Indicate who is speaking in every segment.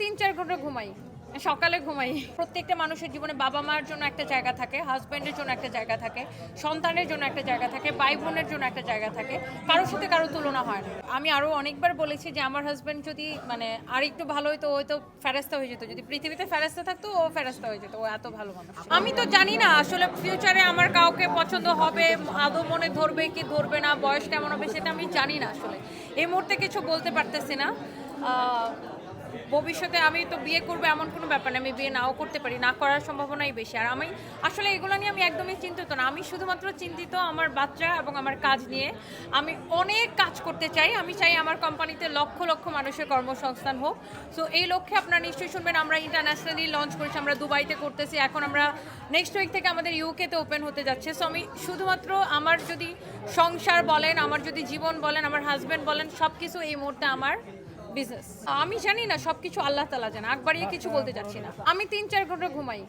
Speaker 1: তিন চার ঘণ্টা ঘুমাই। সকালে ঘুমাই। প্রত্যেকটা মানুষের জীবনে বাবা মার জন্য একটা জায়গা থাকে হাজব্যান্ডের জন্য একটা জায়গা থাকে, সন্তানের জন্য একটা জায়গা থাকে ভাই বোনের জন্য একটা জায়গা থাকে। কারোর সাথে কারও তুলনা হয় না। আমি আরও অনেকবার বলেছি যে, আমার হাজব্যান্ড যদি মানে আর একটু ভালো হতো ও তো ফেরাস্তা হয়ে যেত। যদি পৃথিবীতে ফেরাস্তা থাকতো, ও ফেরাস্তা হয়ে যেত। ও এত ভালো মানুষ আমি তো জানি না, আসলে ফিউচারে আমার কাউকে পছন্দ হবে, আদৌ মনে ধরবে কি ধরবে না, বয়স কেমন হবে, সেটা আমি জানি না আসলে। এই মুহূর্তে কিছু বলতে পারতেছি না। ভবিষ্যতে আমি তো বিয়ে করব এমন কোনো ব্যাপার না, আমি বিয়ে নাও করতে পারি, না করার সম্ভাবনাই বেশি। আর আমি আসলে এগুলো নিয়ে আমি একদমই চিন্তিত না। আমি শুধুমাত্র চিন্তিত আমার বাচ্চা এবং আমার কাজ নিয়ে। আমি অনেক কাজ করতে চাই। আমি চাই আমার কোম্পানিতে লক্ষ লক্ষ মানুষের কর্মসংস্থান হোক। সো এই লক্ষ্যে আপনারা নিশ্চয়ই শুনবেন, আমরা ইন্টারন্যাশনালি লঞ্চ করেছি, আমরা দুবাইতে করতেছি। এখন আমরা নেক্সট উইক থেকে আমাদের ইউকেতে ওপেন হতে যাচ্ছে। সো আমি শুধুমাত্র আমার যদি সংসার বলেন, আমার যদি জীবন বলেন, আমার হাজব্যান্ড বলেন সব কিছু এই মুহূর্তে আমার বিজনেস আমি জানি না, সবকিছু আল্লাহ তালা জানে। আকবারিয়ে কিছু বলতে চাচ্ছি না। আমি তিন, চার ঘণ্টা ঘুমাই।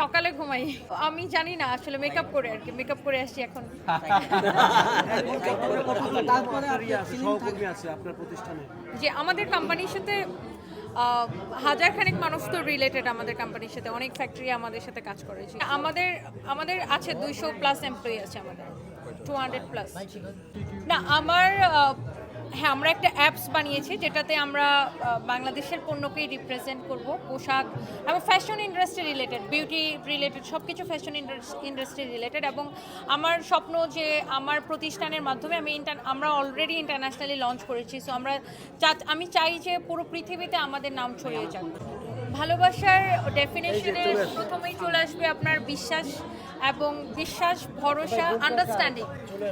Speaker 1: সকালে ঘুমাই। আমি জানি না আসলে মেকআপ করে আর কি মেকআপ করে আসছি এখন। যে আমাদের কোম্পানির সাথে হাজার খানেক মানুষ তো রিলেটেড আমাদের কোম্পানির সাথে। অনেক ফ্যাক্টরি আমাদের সাথে কাজ করেছে আমাদের আমাদের আছে দুইশো প্লাস এমপ্লয়ি আছে আমাদের। টু হান্ড্রেড প্লাস না, আমার হ্যাঁ আমরা একটা অ্যাপস বানিয়েছি যেটাতে আমরা বাংলাদেশের পণ্যকেই রিপ্রেজেন্ট করব, পোশাক এবং fashion industry related beauty related সব কিছু ফ্যাশন ইন্ডাস্ট্রি রিলেটেড এবং আমার স্বপ্ন যে আমার প্রতিষ্ঠানের মাধ্যমে আমি ইন্টার আমরা অলরেডি ইন্টারন্যাশনালি লঞ্চ করেছি সো আমরা আমি চাই যে পুরো পৃথিবীতে আমাদের নাম ছড়িয়ে যাক। ভালোবাসার ডেফিনেশনে প্রথমেই চলে আসবে আপনার বিশ্বাস এবং বিশ্বাস ভরসা আন্ডারস্ট্যান্ডিং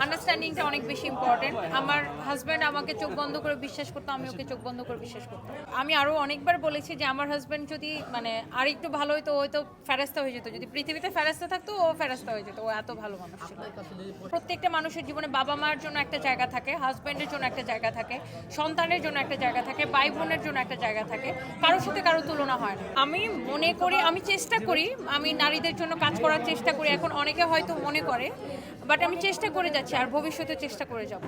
Speaker 1: আন্ডারস্ট্যান্ডিংটা অনেক বেশি ইম্পর্টেন্ট আমার হাজব্যান্ড আমাকে চোখ বন্ধ করে বিশ্বাস করতো আমি ওকে চোখ বন্ধ করে বিশ্বাস করতাম। আমি আরও অনেকবার বলেছি যে আমার হাজব্যান্ড যদি মানে আর একটু ভালো হতো হয়তো ফেরাস্তা হয়ে যেত। যদি পৃথিবীতে ফেরাস্তা থাকতো ও ফেরাস্তা হয়ে যেত। ও এত ভালো মানুষ ছিল। প্রত্যেকটা মানুষের জীবনে বাবা মার জন্য একটা জায়গা থাকে হাজব্যান্ডের জন্য একটা জায়গা থাকে সন্তানের জন্য একটা জায়গা থাকে ভাই বোনের জন্য একটা জায়গা থাকে। কারোর সাথে কারও তুলনা হয় আমি মনে করি, আমি চেষ্টা করি, আমি নারীদের জন্য কাজ করার চেষ্টা করি, এখন অনেকে হয়তো মনে করে বাট আমি চেষ্টা করে যাচ্ছি, আর ভবিষ্যতে চেষ্টা করে যাব।